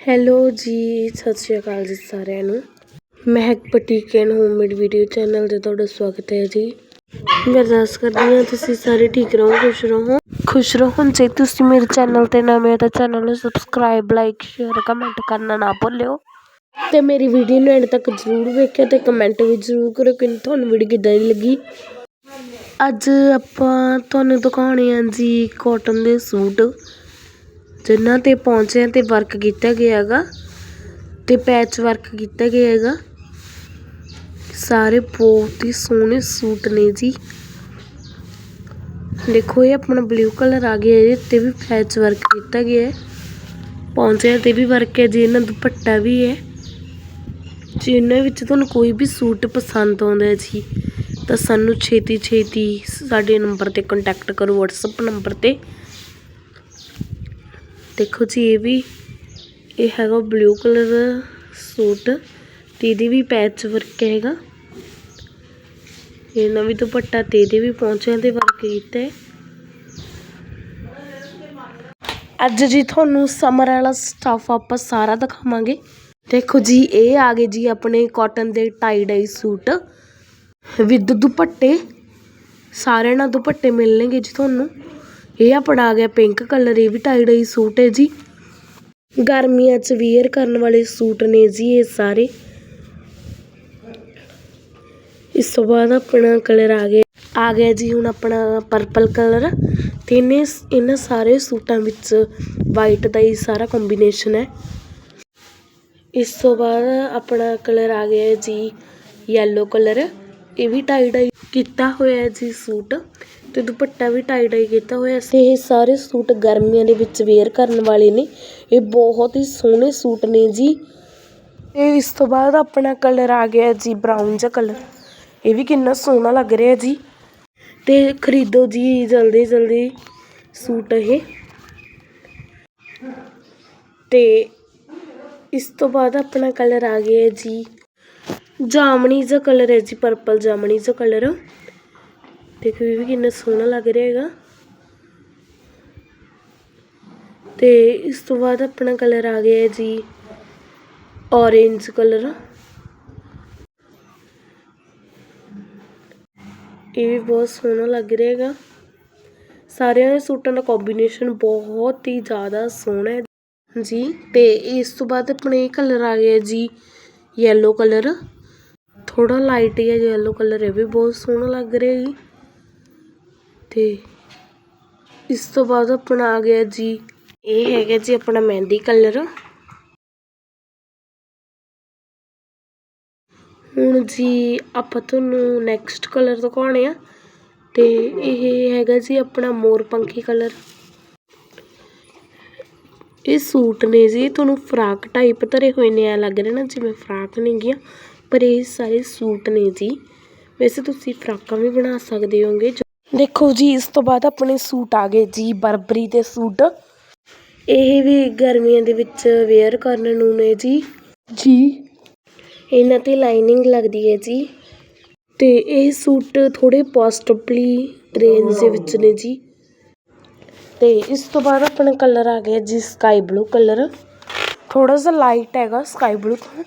Hello ਜੀ, ਸਤਿ ਸ਼੍ਰੀ ਅਕਾਲ ਜੀ ਸਾਰਿਆਂ ਨੂੰ। Mehak boutique and homemade video channel ਤੇ ਤੁਹਾਡਾ ਸਵਾਗਤ ਹੈ ਜੀ। ਮੈਂ ਅਰਦਾਸ ਕਰਦੀ ਹਾਂ, ਤੁਸੀਂ ਸਾਰੇ ਠੀਕ ਰਹੋ, ਖੁਸ਼ ਰਹੋ। ਖੁਸ਼ ਰਹੋ ਜੇ ਤੁਸੀਂ ਮੇਰੇ ਚੈਨਲ ਤੇ ਨਵੇਂ ਹੋ ਤਾਂ ਚੈਨਲ ਨੂੰ ਸਬਸਕ੍ਰਾਈਬ ਲਾਈਕ ਸ਼ੇਅਰ ਕਮੈਂਟ ਕਰਨਾ ਨਾ ਭੁੱਲਿਓ। ਤੇ ਮੇਰੀ ਵੀਡੀਓ ਨੂੰ ਐਂਡ ਤੱਕ ਜ਼ਰੂਰ ਵੇਖਿਓ ਤੇ ਕਮੈਂਟ ਵੀ ਜ਼ਰੂਰ ਕਰੋ ਕਿ ਤੁਹਾਨੂੰ ਵੀਡੀਓ ਕਿੱਦਾਂ ਦੀ ਲੱਗੀ? ਅੱਜ ਆਪਾਂ ਤੁਹਾਨੂੰ ਦਿਖਾਉਣੇ ਆ ਜੀ ਕਾਟਨ ਦੇ ਸੂਟ। ਜਿਨ੍ਹਾਂ ਤੇ ਪੌਂਚਿਆਂ ਤੇ ਵਰਕ ਕੀਤਾ ਗਿਆ ਹੈਗਾ, ਤੇ ਪੈਚ ਵਰਕ ਕੀਤਾ ਗਿਆ ਹੈਗਾ। ਸਾਰੇ ਬਹੁਤ ਹੀ ਸੋਹਣੇ ਸੂਟ ਨੇ ਜੀ। ਦੇਖੋ, ਇਹ ਆਪਣਾ ਬਲੂ ਕਲਰ ਆ ਗਿਆ, ਇਹਦੇ ਤੇ ਵੀ ਪੈਚ ਵਰਕ ਕੀਤਾ ਗਿਆ ਹੈ। ਪੌਂਚਿਆਂ ਤੇ ਵੀ ਵਰਕ ਹੈ, ਜੀ ਇਹਨਾਂ ਦੁਪੱਟਾ ਵੀ ਹੈ। ਜੇ ਇਹਨਾਂ ਵਿੱਚ ਤੁਹਾਨੂੰ ਕੋਈ ਵੀ ਸੂਟ ਪਸੰਦ ਆਉਂਦਾ ਹੈ ਜੀ, ਤਾਂ ਸਾਨੂੰ ਛੇਤੀ ਛੇਤੀ ਸਾਡੇ ਨੰਬਰ ਤੇ ਕੰਟੈਕਟ ਕਰੋ, WhatsApp ਨੰਬਰ ਤੇ। ਦੇਖੋ ਜੀ, ਇਹ ਵੀ, ਇਹ ਹੈਗਾ ਬਲੂ ਕਲਰ ਦਾ ਸੂਟ ਤੇ ਇਹਦੇ ਵੀ ਪੈਚ ਵਰਕ ਹੈਗਾ। ਇਹਨਾਂ ਵੀ ਦੁਪੱਟਾ ਤੇ ਇਹਦੇ ਵੀ ਪੌਂਚਿਆਂ ਦੇ ਵਰਕ ਕੀਤਾ ਹੈ। ਅੱਜ ਜੀ ਤੁਹਾਨੂੰ ਸਮਰ ਵਾਲਾ ਸਟਫ ਆਪਾਂ ਸਾਰਾ ਦਿਖਾਵਾਂਗੇ। ਦੇਖੋ ਜੀ, ਇਹ ਆ ਗਏ ਜੀ ਆਪਣੇ ਕਾਟਨ ਦੇ ਟਾਈ ਡਾਈ ਸੂਟ। ਵਿਦ ਦੁਪੱਟੇ ਸਾਰੇ ਨਾਲ ਦੁਪੱਟੇ ਮਿਲਣਗੇ ਜੀ ਤੁਹਾਨੂੰ। ਇਹ ਆਪਣਾ ਆ ਗਿਆ ਪਿੰਕ ਕਲਰ ਇਹ ਵੀ ਟਾਈ ਡਾਈ ਸੂਟ ਹੈ ਜੀ। ਗਰਮੀਆਂ 'ਚ ਵੀਅਰ ਕਰਨ ਵਾਲੇ ਸੂਟ ਨੇ ਜੀ ਇਹ ਸਾਰੇ। ਇਸ ਤੋਂ ਬਾਅਦ ਆਪਣਾ ਕਲਰ ਆ ਗਿਆ ਆ ਗਿਆ ਜੀ ਹੁਣ ਆਪਣਾ ਪਰਪਲ ਕਲਰ ਤੇ ਇਹਨੇ ਇਹਨਾਂ ਸਾਰੇ ਸੂਟਾਂ ਵਿੱਚ ਵਾਈਟ ਦਾ ਹੀ ਸਾਰਾ ਕੰਬੀਨੇਸ਼ਨ ਹੈ। ਇਸ ਤੋਂ ਬਾਅਦ ਆਪਣਾ ਕਲਰ ਆ ਗਿਆ ਜੀ ਯੈਲੋ ਕਲਰ ਇਹ ਵੀ ਟਾਈ ਡਾਈ ਕੀਤਾ ਹੋਇਆ ਜੀ ਸੂਟ ਤੇ ਦੁਪੱਟਾ ਵੀ ਟਾਈ ਡਾਈ ਕੀਤਾ ਹੋਇਆ ਸੀ। ਇਹ ਸਾਰੇ ਸੂਟ ਗਰਮੀਆਂ ਦੇ ਵਿੱਚ ਵੇਅਰ ਕਰਨ ਵਾਲੇ ਨੇ। ਇਹ ਬਹੁਤ ਹੀ ਸੋਹਣੇ ਸੂਟ ਨੇ ਜੀ। ਤੇ ਇਸ ਤੋਂ ਬਾਅਦ ਆਪਣਾ ਕਲਰ ਆ ਗਿਆ ਜੀ ਬਰਾਊਨ ਜਿਹਾ ਕਲਰ ਇਹ ਵੀ ਕਿੰਨਾ ਸੋਹਣਾ ਲੱਗ ਰਿਹਾ ਜੀ। ਤੇ ਖਰੀਦੋ ਜੀ ਜਲਦੀ ਜਲਦੀ ਸੂਟ ਇਹ। ਤੇ ਇਸ ਤੋਂ ਬਾਅਦ ਆਪਣਾ ਕਲਰ ਆ ਗਿਆ ਜੀ। ਜਾਮਣੀ ਜਿਹਾ ਕਲਰ ਹੈ ਜੀ ਪਰਪਲ ਜਾਮਣੀ ਜਿਹਾ ਕਲਰ ਦੇਖੋ ਇਹ ਵੀ ਕਿੰਨਾ ਸੋਹਣਾ ਲੱਗ ਰਿਹਾ ਹੈਗਾ। ਤੇ ਇਸ ਤੋਂ ਬਾਅਦ ਆਪਣਾ ਕਲਰ ਆ ਗਿਆ ਜੀ orange ਕਲਰ ਇਹ ਵੀ ਬਹੁਤ ਸੋਹਣਾ ਲੱਗ ਰਿਹਾ ਹੈਗਾ। ਸਾਰਿਆਂ ਦੇ ਸੂਟਾਂ ਦਾ ਕੰਬੀਨੇਸ਼ਨ ਬਹੁਤ ਹੀ ਜ਼ਿਆਦਾ ਸੋਹਣਾ ਹੈ ਜੀ। ਤੇ ਇਸ ਤੋਂ ਬਾਅਦ ਆਪਣੇ ਕਲਰ ਆ ਗਿਆ ਜੀ yellow ਕਲਰ ਥੋੜਾ ਲਾਈਟ ਹੀ ਹੈ yellow ਕਲਰ ਇਹ ਵੀ ਬਹੁਤ ਸੋਹਣਾ ਲੱਗ ਰਿਹਾ ਜੀ। ਤੇ ਇਸ ਤੋਂ ਬਾਅਦ ਆਪਣਾ ਆ ਗਿਆ ਜੀ, ਇਹ ਹੈਗਾ ਜੀ ਆਪਣਾ ਮਹਿੰਦੀ ਕਲਰ ਹੁਣ ਜੀ ਆਪਾਂ ਤੁਹਾਨੂੰ ਨੈਕਸਟ ਕਲਰ ਦਿਖਾਉਣੇ ਆ ਤੇ ਇਹ ਹੈਗਾ ਜੀ ਆਪਣਾ ਮੋਰ ਪੰਖੀ ਕਲਰ ਇਹ ਸੂਟ ਨੇ ਜੀ, ਤੁਹਾਨੂੰ ਫਰਾਕ ਟਾਈਪ ਧਰੇ ਹੋਏ ਨੇ ਆ ਲੱਗ ਰਿਹਾ ਨਾ ਜਿਵੇਂ ਫਰਾਕ ਨਹੀਂ ਗਿਆ ਪਰ ਇਹ ਸਾਰੇ ਸੂਟ ਨੇ ਜੀ। ਵੈਸੇ ਤੁਸੀਂ ਫਰਾਕਾਂ ਵੀ ਬਣਾ ਸਕਦੇ ਹੋਗੇ ਦੇਖੋ ਜੀ ਇਸ ਤੋਂ ਬਾਅਦ ਆਪਣੇ ਸੂਟ ਆ ਗਏ ਜੀ ਬਰਬਰੀ ਦੇ ਸੂਟ। ਇਹ ਵੀ ਗਰਮੀਆਂ ਦੇ ਵਿੱਚ ਵੇਅਰ ਕਰਨ ਨੂੰ ਨੇ ਜੀ। ਜੀ। ਇਹਨਾਂ ਤੇ ਲਾਈਨਿੰਗ ਲੱਗਦੀ ਹੈ ਜੀ। ਤੇ ਇਹ ਸੂਟ ਥੋੜੇ ਪੋਸਟਬਲੀ ਰੇਂਜ ਦੇ ਵਿੱਚ ਨੇ ਜੀ। ਤੇ ਇਸ ਤੋਂ ਬਾਅਦ ਆਪਣਾ ਕਲਰ ਆ ਗਿਆ ਜੀ ਸਕਾਈ ਬਲੂ ਕਲਰ ਥੋੜਾ ਜਿਹਾ ਲਾਈਟ ਹੈਗਾ ਸਕਾਈ ਬਲੂ ਤੋਂ।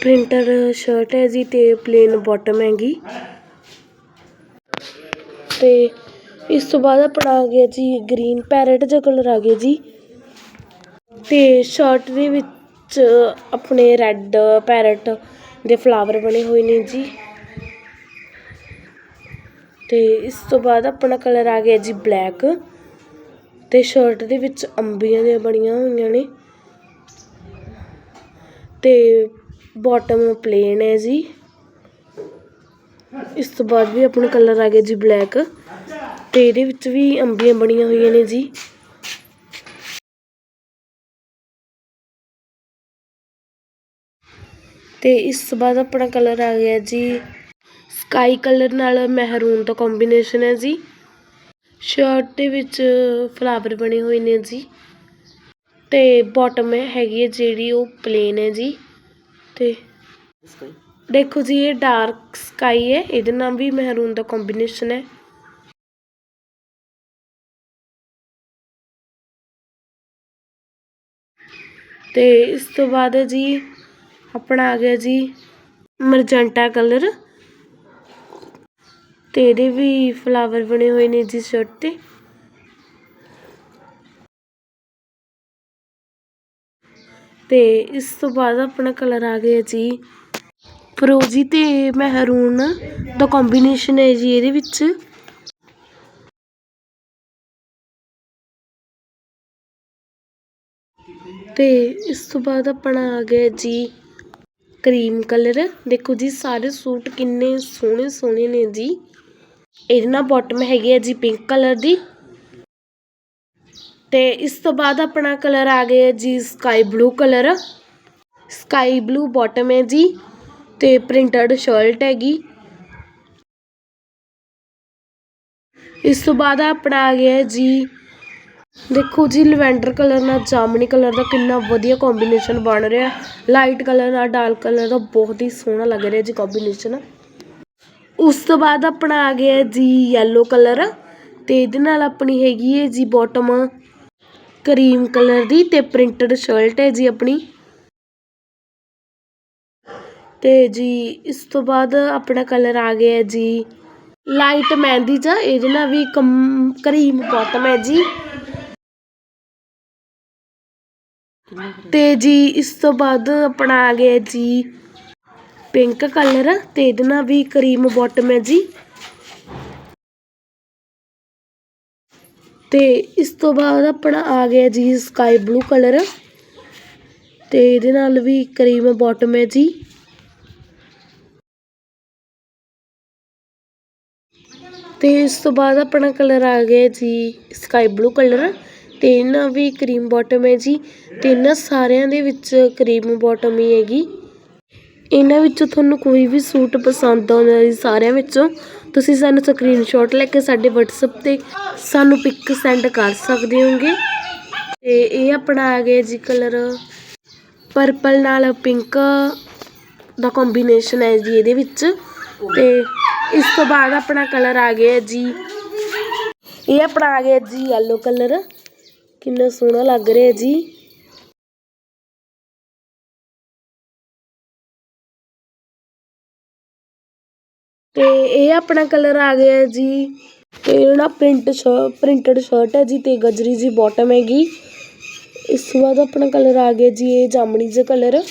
ਪ੍ਰਿੰਟਰ ਸ਼ਰਟ ਹੈ ਜੀ ਤੇ ਪਲੇਨ ਬਾਟਮ ਹੈਗੀ। ਅਤੇ ਇਸ ਤੋਂ ਬਾਅਦ ਆਪਣਾ ਆ ਗਿਆ ਜੀ ਗ੍ਰੀਨ ਪੈਰਟ ਜਿਹਾ ਕਲਰ ਆ ਗਿਆ ਜੀ। ਅਤੇ ਸ਼ਰਟ ਦੇ ਵਿੱਚ ਆਪਣੇ ਰੈੱਡ ਪੈਰਟ ਦੇ ਫਲਾਵਰ ਬਣੇ ਹੋਏ ਨੇ ਜੀ। ਅਤੇ ਇਸ ਤੋਂ ਬਾਅਦ ਆਪਣਾ ਕਲਰ ਆ ਗਿਆ ਜੀ ਬਲੈਕ ਅਤੇ ਸ਼ਰਟ ਦੇ ਵਿੱਚ ਅੰਬੀਆਂ ਦੀਆਂ ਬਣੀਆਂ ਹੋਈਆਂ ਨੇ। ਅਤੇ ਬਾਟਮ ਪਲੇਨ ਹੈ ਜੀ। ਇਸ ਤੋਂ ਬਾਅਦ ਵੀ ਆਪਣਾ ਕਲਰ ਆ ਗਿਆ ਜੀ ਬਲੈਕ ਤੇ ਇਹਦੇ ਵਿੱਚ ਵੀ ਅੰਬੀਆਂ ਬਣੀਆਂ ਹੋਈਆਂ ਨੇ ਜੀ। ਤੇ ਇਸ ਤੋਂ ਬਾਅਦ ਆਪਣਾ ਕਲਰ ਆ ਗਿਆ ਜੀ ਸਕਾਈ ਕਲਰ ਨਾਲ ਮਹਿਰੂਨ ਦਾ ਕੰਬੀਨੇਸ਼ਨ ਹੈ ਜੀ। ਸ਼ਰਟ ਦੇ ਵਿੱਚ ਫਲਾਵਰ ਬਣੇ ਹੋਏ ਨੇ ਜੀ। ਤੇ ਬਾਟਮ ਹੈਗੀ ਹੈ ਜਿਹੜੀ ਉਹ ਪਲੇਨ ਹੈ ਜੀ। ਤੇ ਦੇਖੋ ਜੀ, ਇਹ ਡਾਰਕ ਸਕਾਈ ਹੈ। ਇਹਦੇ ਨਾਲ ਵੀ ਮਹਿਰੂਨ ਦਾ ਕੰਬੀਨੇਸ਼ਨ ਹੈ। ਤੇ ਇਸ ਤੋਂ ਬਾਅਦ ਜੀ, ਆਪਣਾ ਆ ਗਿਆ ਜੀ ਮਰਜੈਂਟਾ ਕਲਰ ਤੇ ਇਹਦੇ ਵੀ ਫਲਾਵਰ ਬਣੇ ਹੋਏ ਨੇ ਜੀ ਸ਼ਰਟ ਤੇ। ਤੇ ਇਸ ਤੋਂ ਬਾਅਦ ਆਪਣਾ ਕਲਰ ਆ ਗਿਆ ਜੀ ਫਰੋਜੀ ਅਤੇ ਮਹਿਰੂਨ ਦਾ ਕੋਂਬੀਨੇਸ਼ਨ ਹੈ ਜੀ ਇਹਦੇ ਵਿੱਚ। ਤੇ ਇਸ ਤੋਂ ਬਾਅਦ ਆਪਣਾ ਆ ਗਿਆ ਜੀ ਕਰੀਮ ਕਲਰ। ਦੇਖੋ ਜੀ, ਸਾਰੇ ਸੂਟ ਕਿੰਨੇ ਸੋਹਣੇ ਸੋਹਣੇ ਨੇ ਜੀ। ਇਹਦੇ ਨਾਲ ਬਾਟਮ ਹੈਗੀ ਹੈ ਜੀ ਪਿੰਕ ਕਲਰ ਦੀ। ਤੇ ਇਸ ਤੋਂ ਬਾਅਦ ਆਪਣਾ ਕਲਰ ਆ ਗਿਆ ਜੀ sky blue colour. Sky blue bottom ਹੈ ਜੀ। ਤੇ ਪ੍ਰਿੰਟਡ ਸ਼ਰਟ ਹੈਗੀ। ਇਸ ਤੋਂ ਬਾਅਦ ਆਪਣਾ ਆ ਗਿਆ ਜੀ। ਦੇਖੋ ਜੀ, ਲਵੈਂਡਰ ਕਲਰ ਨਾਲ, ਜਾਮਨੀ ਕਲਰ ਦਾ ਕਿੰਨਾ ਵਧੀਆ ਕੰਬੀਨੇਸ਼ਨ ਬਣ ਰਿਹਾ ਲਾਈਟ ਕਲਰ ਨਾਲ ਡਾਰਕ ਕਲਰ ਦਾ ਬਹੁਤ ਹੀ ਸੋਹਣਾ ਲੱਗ ਰਿਹਾ ਜੀ ਕੰਬੀਨੇਸ਼ਨ ਉਸ ਤੋਂ ਬਾਅਦ ਆਪਣਾ ਆ ਗਿਆ ਜੀ yellow ਕਲਰ। ਤੇ ਇਹਦੇ ਨਾਲ ਆਪਣੀ ਹੈਗੀ ਹੈ ਜੀ ਬਾਟਮ ਕਰੀਮ ਕਲਰ ਦੀ ਤੇ ਪ੍ਰਿੰਟਡ ਸ਼ਰਟ ਹੈ ਜੀ ਆਪਣੀ। ਅਤੇ ਜੀ, ਇਸ ਤੋਂ ਬਾਅਦ ਆਪਣਾ ਕਲਰ ਆ ਗਿਆ ਜੀ। ਲਾਈਟ ਮਹਿੰਦੀ ਜਾਂ ਇਹਦੇ ਨਾਲ ਵੀ ਕਮ, ਕਰੀਮ ਬੋਟਮ ਹੈ ਜੀ। ਤੇ ਜੀ, ਇਸ ਤੋਂ ਬਾਅਦ ਆਪਣਾ ਆ ਗਿਆ ਜੀ। ਪਿੰਕ ਕਲਰ ਤੇ ਇਹਦੇ ਨਾਲ ਵੀ ਕਰੀਮ ਬੋਟਮ ਹੈ ਜੀ। ਤੇ ਇਸ ਤੋਂ ਬਾਅਦ ਆਪਣਾ ਆ ਗਿਆ ਜੀ ਸਕਾਈ ਬਲੂ ਕਲਰ ਤੇ ਇਹਦੇ ਨਾਲ ਵੀ ਕਰੀਮ ਬਾਟਮ ਹੈ ਜੀ। ਤੇ ਇਸ ਤੋਂ ਬਾਅਦ ਆਪਣਾ ਕਲਰ ਆ ਗਿਆ ਜੀ ਸਕਾਈ ਬਲੂ ਕਲਰ ਤੇ ਇਹਨਾਂ ਵੀ ਕਰੀਮ ਬਾਟਮ ਹੈ ਜੀ, ਤੇ ਇਹਨਾਂ ਸਾਰਿਆਂ ਦੇ ਵਿੱਚ ਕਰੀਮ ਬਾਟਮ ਹੀ ਹੈਗੀ। ਇਹਨਾਂ ਵਿੱਚੋਂ ਤੁਹਾਨੂੰ ਕੋਈ ਵੀ ਸੂਟ ਪਸੰਦ ਆਉਂਦਾ ਜੀ ਸਾਰਿਆਂ ਵਿੱਚੋਂ, ਤੁਸੀਂ ਸਾਨੂੰ ਸਕਰੀਨਸ਼ਾਟ ਲੈ ਕੇ ਸਾਡੇ WhatsApp ਤੇ ਸਾਨੂੰ ਪਿਕ ਸੈਂਡ ਕਰ ਸਕਦੇ ਹੋਗੇ। ਤੇ ਇਹ ਆਪਣਾ ਆ ਗਿਆ ਜੀ ਕਲਰ ਪਰਪਲ ਨਾਲ ਪਿੰਕ ਦਾ ਕੰਬੀਨੇਸ਼ਨ ਹੈ ਜੀ ਇਹਦੇ ਵਿੱਚ। ਤੇ ਇਸ ਤੋਂ ਬਾਅਦ ਆਪਣਾ ਕਲਰ ਆ ਗਿਆ ਜੀ। ਇਹ ਆਪਣਾ ਆ ਗਿਆ ਜੀ yellow ਕਲਰ। ਕਿੰਨਾ ਸੋਹਣਾ ਲੱਗ ਰਿਹਾ ਜੀ। ਤੇ ਇਹ ਆਪਣਾ ਕਲਰ ਆ ਗਿਆ ਜੀ। ਤੇ ਇਹ ਨਾ ਪ੍ਰਿੰਟ ਪ੍ਰਿੰਟਡ ਸ਼ਰਟ ਹੈ ਜੀ ਤੇ ਗਜਰੀ ਜੀ ਬਾਟਮ ਹੈਗੀ। ਇਸ ਤੋਂ ਬਾਅਦ ਆਪਣਾ ਕਲਰ ਆ ਗਿਆ ਜੀ, ਇਹ ਜਾਮਣੀ ਜਿਹਾ ਕਲਰ।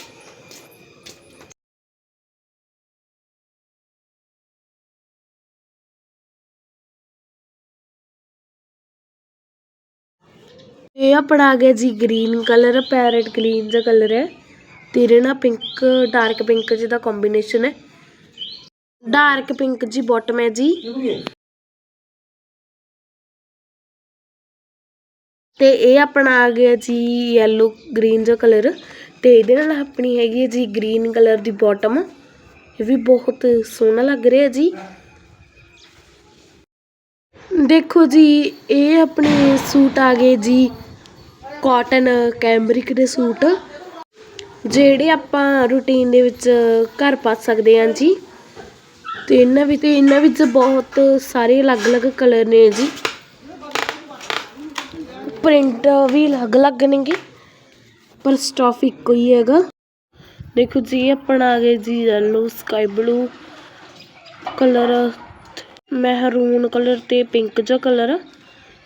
ਇਹ ਆਪਣਾ ਆ ਗਿਆ ਜੀ ਗ੍ਰੀਨ ਕਲਰ, ਪੈਰਟ ਗ੍ਰੀਨ ਦਾ ਕਲਰ ਹੈ। ਤੇ ਇਹਦੇ ਨਾਲ ਪਿੰਕ, ਡਾਰਕ ਪਿੰਕ ਜਿਹਦਾ ਕੰਬੀਨੇਸ਼ਨ ਹੈ। ਡਾਰਕ ਪਿੰਕ ਜੀ ਬਾਟਮ ਹੈ ਜੀ। ਤੇ ਇਹ ਆਪਣਾ ਆ ਗਿਆ ਜੀ yellow ਗ੍ਰੀਨ ਜਿਹਾ ਕਲਰ। ਤੇ ਇਹਦੇ ਨਾਲ ਆਪਣੀ ਹੈਗੀ ਹੈ ਜੀ ਗ੍ਰੀਨ ਕਲਰ ਦੀ ਬਾਟਮ ਇਹ ਵੀ ਬਹੁਤ ਸੋਹਣਾ ਲੱਗ ਰਿਹਾ ਜੀ। ਦੇਖੋ ਜੀ, ਇਹ ਆਪਣੇ ਸੂਟ ਆ ਗਏ ਜੀ ਕਾਟਨ ਕੈਮਰਿਕ ਦੇ ਸੂਟ, ਜਿਹੜੇ ਆਪਾਂ ਰੂਟੀਨ ਦੇ ਵਿੱਚ ਘਰ ਪਾ ਸਕਦੇ ਹਾਂ ਜੀ। ਤੇ ਇਹਨਾਂ ਵਿੱਚ, ਤੇ ਇਹਨਾਂ ਵਿੱਚ ਬਹੁਤ ਸਾਰੇ ਅਲੱਗ-ਅਲੱਗ ਕਲਰ ਨੇ ਜੀ। ਪ੍ਰਿੰਟ ਵੀ ਅਲੱਗ-ਅਲੱਗ ਨੇਗੇ, ਪਰ ਸਟਫ ਇੱਕੋ ਹੀ ਹੈਗਾ। ਦੇਖੋ ਜੀ, ਇਹ ਆਪਣਾ ਆ ਗਏ ਜੀ yellow sky blue colour maroon colour ਤੇ ਪਿੰਕ ਜਿਹਾ ਕਲਰ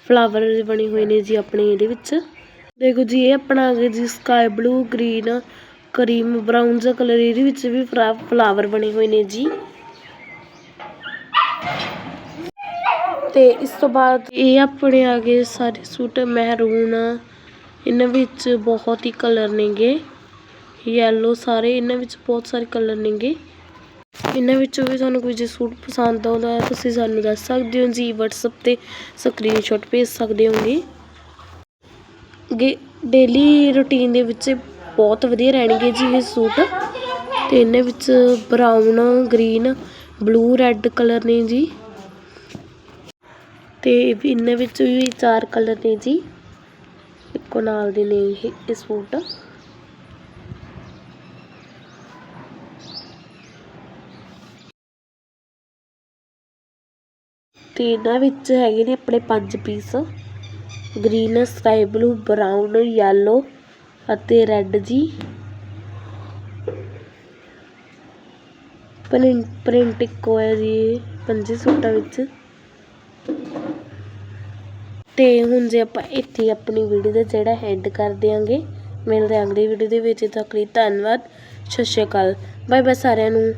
ਫਲਾਵਰ ਬਣੇ ਹੋਏ ਨੇ ਜੀ ਆਪਣੇ ਇਹਦੇ ਵਿੱਚ। ਦੇਖੋ ਜੀ, ਇਹ ਆਪਣਾ ਆ ਗਿਆ ਜੀ sky blue green cream brown ਜਿਹਾ ਕਲਰ ਇਹਦੇ ਵਿੱਚ ਵੀ ਫਲਾਵਰ ਬਣੇ ਹੋਏ ਨੇ ਜੀ। ਤੇ ਇਸ ਤੋਂ ਬਾਅਦ ਇਹ ਆਪਣੇ ਆ ਗਏ ਸਾਰੇ ਸੂਟ ਮਹਿਰੂਨ, ਇਹਨਾਂ ਵਿੱਚ ਬਹੁਤ ਹੀ ਕਲਰ ਨੇਗੇ। ਯੈਲੋ ਸਾਰੇ, ਇਹਨਾਂ ਵਿੱਚ ਬਹੁਤ ਸਾਰੇ ਕਲਰ ਨੇਗੇ। ਇਹਨਾਂ ਵਿੱਚੋਂ ਵੀ ਤੁਹਾਨੂੰ ਕੋਈ ਜੇ ਸੂਟ ਪਸੰਦ ਆਉਂਦਾ ਤੁਸੀਂ ਸਾਨੂੰ ਦੱਸ ਸਕਦੇ ਹੋ ਜੀ, WhatsApp ਤੇ ਸਕਰੀਨਸ਼ਾਟ ਭੇਜ ਸਕਦੇ ਹੋਗੇ। ਗੇ ਡੇਲੀ ਰੂਟੀਨ ਦੇ ਵਿੱਚ ਬਹੁਤ ਵਧੀਆ ਰਹਿਣਗੇ ਜੀ ਇਹ ਸੂਟ। ਤੇ ਇਹਨਾਂ ਵਿੱਚ brown green blue red colour ਨੇ ਜੀ। ਤੇ ਇਹਨਾਂ ਵਿੱਚ ਵੀ ਚਾਰ ਕਲਰ ਨੇ ਜੀ। ਇੱਕੋ ਨਾਲ ਦੇ ਨੇ ਇਹ ਇਹ ਸੂਟ। ਤੇ ਇਹਨਾਂ ਵਿੱਚ ਹੈਗੇ ਨੇ ਆਪਣੇ ਪੰਜ piece green sky blue, brown yellow ਅਤੇ ਰੈੱਡ ਜੀ। ਪ੍ਰਿੰਟ ਪ੍ਰਿੰਟ ਇੱਕੋ ਹੈ ਜੀ ਇਹ ਪੰਜੇ ਸੂਟਾਂ ਵਿੱਚ। ਤੇ ਹੁਣ ਜੇ ਆਪਾਂ ਇੱਥੇ ਆਪਣੀ ਵੀਡੀਓ ਦਾ ਜਿਹੜਾ ਹੈਡ ਕਰ ਦਿਆਂਗੇ, ਮਿਲਦੇ ਅਗਲੀ ਵੀਡੀਓ ਦੇ ਵਿੱਚ। ਤੱਕ ਲਈ ਧੰਨਵਾਦ, ਸਤਿ ਸ਼੍ਰੀ ਅਕਾਲ। ਬਾਏ ਬਾਏ ਸਾਰਿਆਂ ਨੂੰ।